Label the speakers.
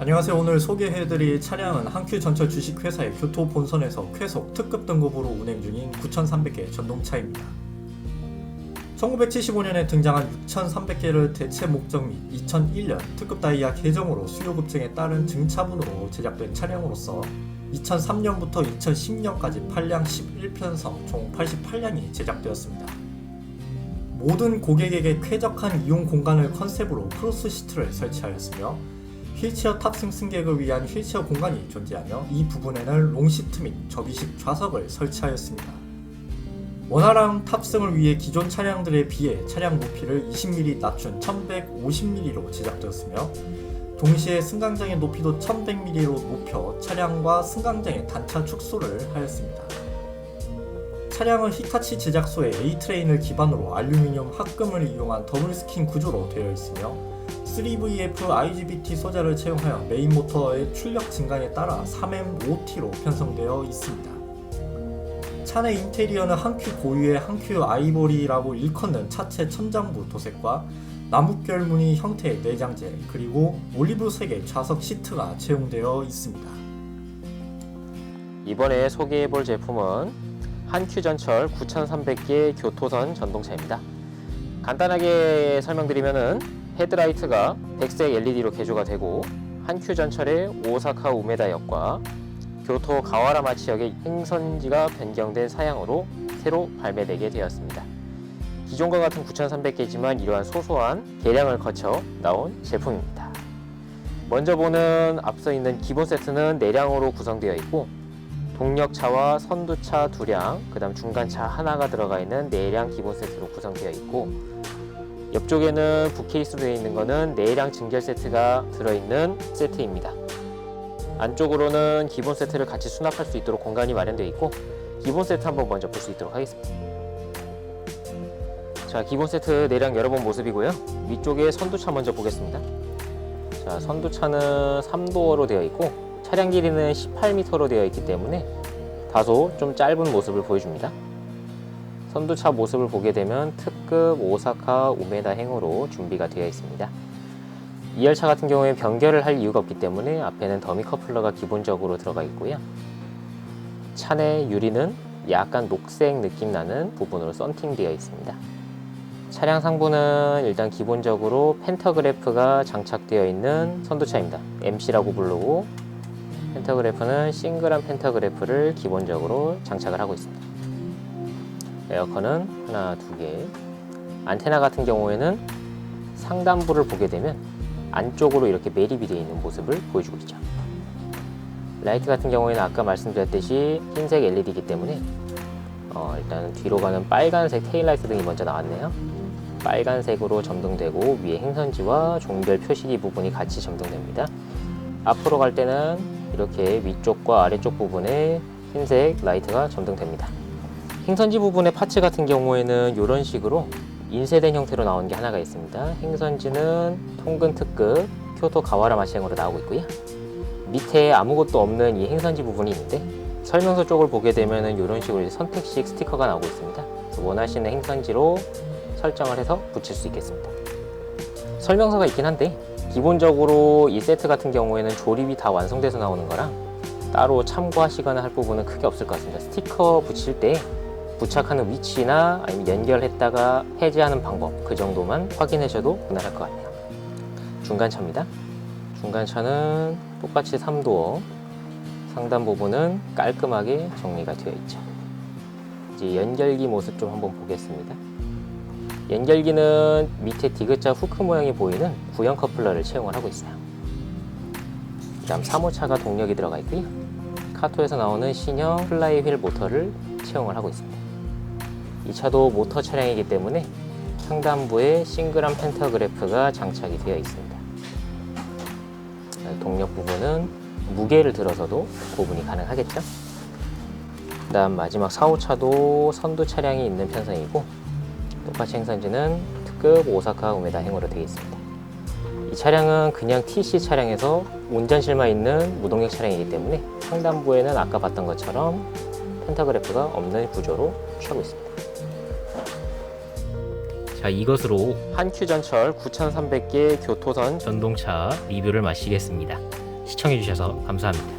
Speaker 1: 안녕하세요. 오늘 소개해드릴 차량은 한큐 전철 주식회사의 교토 본선에서 쾌속 특급 등급으로 운행 중인 9,300개 전동차입니다. 1975년에 등장한 6,300개를 대체 목적 및 2001년 특급 다이아 개정으로 수요 급증에 따른 증차분으로 제작된 차량으로서 2003년부터 2010년까지 판량 11편성 총 88량이 제작되었습니다. 모든 고객에게 쾌적한 이용 공간을 컨셉으로 크로스 시트를 설치하였으며 휠체어 탑승 승객을 위한 휠체어 공간이 존재하며 이 부분에는 롱시트 및 접이식 좌석을 설치하였습니다. 원활한 탑승을 위해 기존 차량들에 비해 차량 높이를 20mm 낮춘 1150mm로 제작되었으며 동시에 승강장의 높이도 1100mm로 높여 차량과 승강장의 단차 축소를 하였습니다. 차량은 히타치 제작소의 A-트레인을 기반으로 알루미늄 합금을 이용한 더블 스킨 구조로 되어 있으며 3VF IGBT 소자를 채용하여 메인 모터의 출력 증강에 따라 3M5T로 편성되어 있습니다. 차내 인테리어는 한큐 고유의 한큐 아이보리라고 일컫는 차체 천장부 도색과 나뭇결 무늬 형태의 내장재 그리고 올리브색의 좌석 시트가 채용되어 있습니다.
Speaker 2: 이번에 소개해볼 제품은 한큐 전철 9300개 교토선 전동차입니다. 간단하게 설명드리면은 헤드라이트가 백색 LED로 개조가 되고 한큐 전철의 오사카 우메다역과 교토 가와라마 지역의 행선지가 변경된 사양으로 새로 발매되게 되었습니다. 기존과 같은 9300개지만 이러한 소소한 개량을 거쳐 나온 제품입니다. 먼저 보는 앞서 있는 기본 세트는 내량으로 구성되어 있고 동력차와 선두차 두량, 그 다음 중간차 하나가 들어가 있는 내량 기본 세트로 구성되어 있고 옆쪽에는 북케이스로 되어 있는 것은 내량 증결 세트가 들어있는 세트입니다. 안쪽으로는 기본 세트를 같이 수납할 수 있도록 공간이 마련되어 있고 기본 세트 한번 먼저 볼 수 있도록 하겠습니다. 자, 기본 세트 내량 열어본 모습이고요. 위쪽에 선두차 먼저 보겠습니다. 자, 선두차는 3도어로 되어 있고 차량 길이는 18m로 되어 있기 때문에 다소 좀 짧은 모습을 보여줍니다. 선두차 모습을 보게 되면 특급 오사카 우메다 행으로 준비가 되어 있습니다. 이 열차 같은 경우에 변결을 할 이유가 없기 때문에 앞에는 더미 커플러가 기본적으로 들어가 있고요. 차내 유리는 약간 녹색 느낌 나는 부분으로 썬팅되어 있습니다. 차량 상부는 일단 기본적으로 펜터그래프가 장착되어 있는 선두차입니다. MC라고 부르고 펜터그래프는 싱글한 펜터그래프를 기본적으로 장착을 하고 있습니다. 에어컨은 하나, 두 개. 안테나 같은 경우에는 상단부를 보게 되면 안쪽으로 이렇게 매립이 되어 있는 모습을 보여주고 있죠. 라이트 같은 경우에는 아까 말씀드렸듯이 흰색 LED이기 때문에 어, 일단 뒤로 가는 빨간색 테일라이트 등이 먼저 나왔네요. 빨간색으로 점등되고 위에 행선지와 종별 표시기 부분이 같이 점등됩니다. 앞으로 갈 때는 이렇게 위쪽과 아래쪽 부분에 흰색 라이트가 점등됩니다. 행선지 부분의 파츠 같은 경우에는 이런 식으로 인쇄된 형태로 나온 게 하나가 있습니다. 행선지는 통근 특급 교토 가와라 마시행으로 나오고 있고요. 밑에 아무것도 없는 이 행선지 부분이 있는데 설명서 쪽을 보게 되면 이런 식으로 선택식 스티커가 나오고 있습니다. 원하시는 행선지로 설정을 해서 붙일 수 있겠습니다. 설명서가 있긴 한데 기본적으로 이 세트 같은 경우에는 조립이 다 완성돼서 나오는 거랑 따로 참고하시거나 할 부분은 크게 없을 것 같습니다. 스티커 붙일 때 부착하는 위치나 아니면 연결했다가 해제하는 방법 그 정도만 확인하셔도 무난할 것 같네요. 중간차입니다. 중간차는 똑같이 3도어 상단 부분은 깔끔하게 정리가 되어 있죠. 이제 연결기 모습 좀 한번 보겠습니다. 연결기는 밑에 디귿자 후크 모양이 보이는 구형 커플러를 채용을 하고 있어요. 그다음 3호차가 동력이 들어가 있고요. 카토에서 나오는 신형 플라이 휠 모터를 채용을 하고 있습니다. 이 차도 모터 차량이기 때문에 상단부에 싱글한 펜타그래프가 장착이 되어 있습니다. 동력 부분은 무게를 들어서도 구분이 가능하겠죠? 그 다음 마지막 4호차도 선두 차량이 있는 편성이고 똑같이 행선지는 특급 오사카 우메다 행으로 되어 있습니다. 이 차량은 그냥 TC 차량에서 운전실만 있는 무동력 차량이기 때문에 상단부에는 아까 봤던 것처럼 펜타그래프가 없는 구조로 취하고 있습니다. 자 이것으로 한큐전철 9300개 교토선 전동차 리뷰를 마치겠습니다. 시청해주셔서 감사합니다.